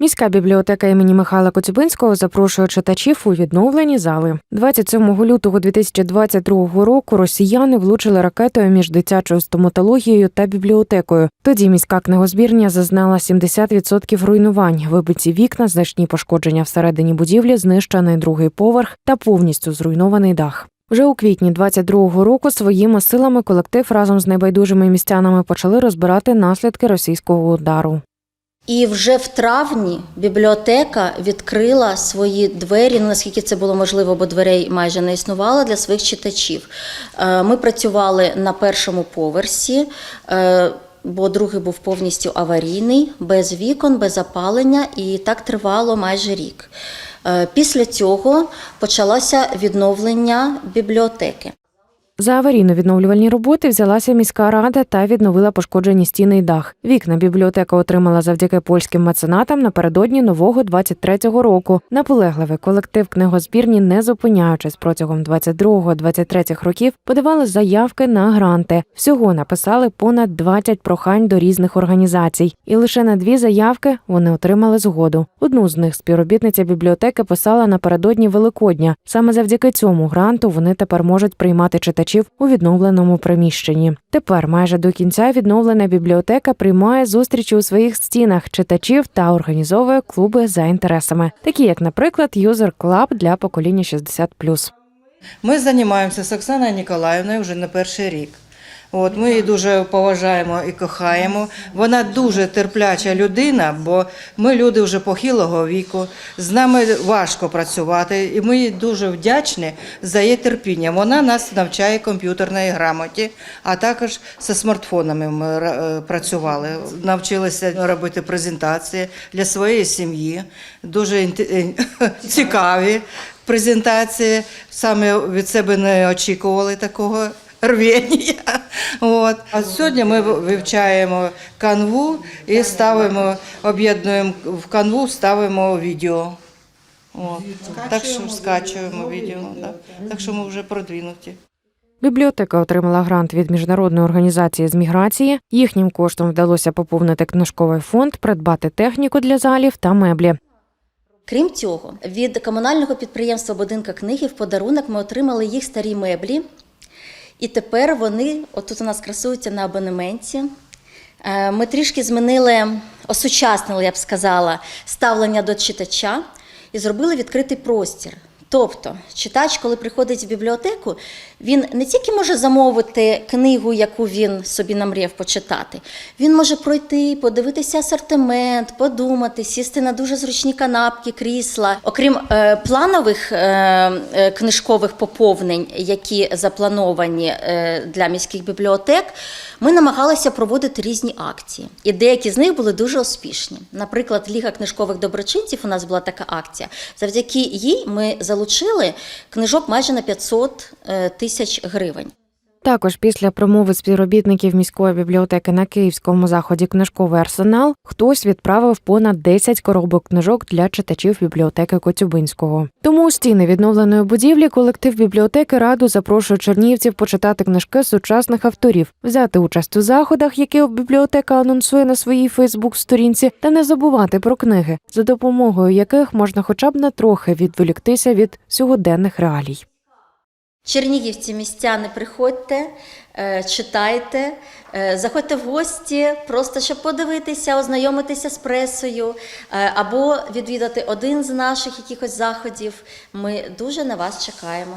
Міська бібліотека імені Михайла Коцюбинського запрошує читачів у відновлені зали. 27 лютого 2022 року росіяни влучили ракетою між дитячою стоматологією та бібліотекою. Тоді міська книгозбірня зазнала 70% руйнувань, вибиті вікна, значні пошкодження всередині будівлі, знищений другий поверх та повністю зруйнований дах. Вже у квітні 22-го року своїми силами колектив разом з небайдужими містянами почали розбирати наслідки російського удару. І вже в травні бібліотека відкрила свої двері, ну, наскільки це було можливо, бо дверей майже не існувало для своїх читачів. Е, Ми працювали на першому поверсі. е, Бо другий був повністю аварійний, без вікон, без опалення, і так тривало майже рік. Е, Після цього почалося відновлення бібліотеки. За аварійно-відновлювальні роботи взялася міська рада та відновила пошкоджені стіни й дах. Вікна бібліотека отримала завдяки польським меценатам напередодні нового 23-го року. Наполегливий колектив книгозбірні, не зупиняючись протягом 22-23 років, подавали заявки на гранти. Всього написали понад 20 прохань до різних організацій, і лише на дві заявки вони отримали згоду. Одну з них співробітниця бібліотеки писала напередодні Великодня. Саме завдяки цьому гранту вони тепер можуть приймати читачів у відновленому приміщенні. Тепер майже до кінця відновлена бібліотека приймає зустрічі у своїх стінах читачів та організовує клуби за інтересами, такі як, наприклад, юзер клаб для покоління 60+. Ми займаємося з Оксаною Ніколаївною вже не перший рік. От, ми її дуже поважаємо і кохаємо. Вона дуже терпляча людина, бо ми люди вже похилого віку. З нами важко працювати, і ми їй дуже вдячні за її терпіння. Вона нас навчає комп'ютерної грамоті, а також зі смартфонами ми е, працювали. Навчилися робити презентації для своєї сім'ї. Дуже е, цікаві презентації. Саме від себе не очікували такого рвіння. От. А сьогодні ми вивчаємо канву і ставимо, об'єднуємо в канву, ставимо відео. От. Так що скачуємо відео. Да. Так що ми вже продвинуті. Бібліотека отримала грант від міжнародної організації з міграції. Їхнім коштом вдалося поповнити книжковий фонд, придбати техніку для залів та меблі. Крім цього, від комунального підприємства Будинка книги в подарунок ми отримали їх старі меблі. І тепер вони, отут у нас красуються на абонементі. Е, Ми трішки змінили, осучаснили, я б сказала, ставлення до читача і зробили відкритий простір. Тобто, читач, коли приходить в бібліотеку, він не тільки може замовити книгу, яку він собі намріяв почитати, він може пройти, подивитися асортимент, подумати, сісти на дуже зручні канапки, крісла. Окрім е, планових е, е, книжкових поповнень, які заплановані е, для міських бібліотек, ми намагалися проводити різні акції. І деякі з них були дуже успішні. Наприклад, Ліга книжкових доброчинців у нас була така акція. Завдяки їй ми залучили книжок майже на 500 е, тисяч гривень. Також після промови співробітників міської бібліотеки на київському заході книжковий арсенал хтось відправив понад 10 коробок книжок для читачів бібліотеки Коцюбинського. Тому у стіни відновленої будівлі колектив бібліотеки раду запрошує чернігівців почитати книжки сучасних авторів, взяти участь у заходах, які бібліотека анонсує на своїй Фейсбук-сторінці, та не забувати про книги, за допомогою яких можна хоча б на трохи відволіктися від сьогоденних реалій. Чернігівці, містяни, приходьте, е, читайте, е, заходьте в гості, просто щоб подивитися, ознайомитися з пресою е, або відвідати один з наших якихось заходів. Ми дуже на вас чекаємо.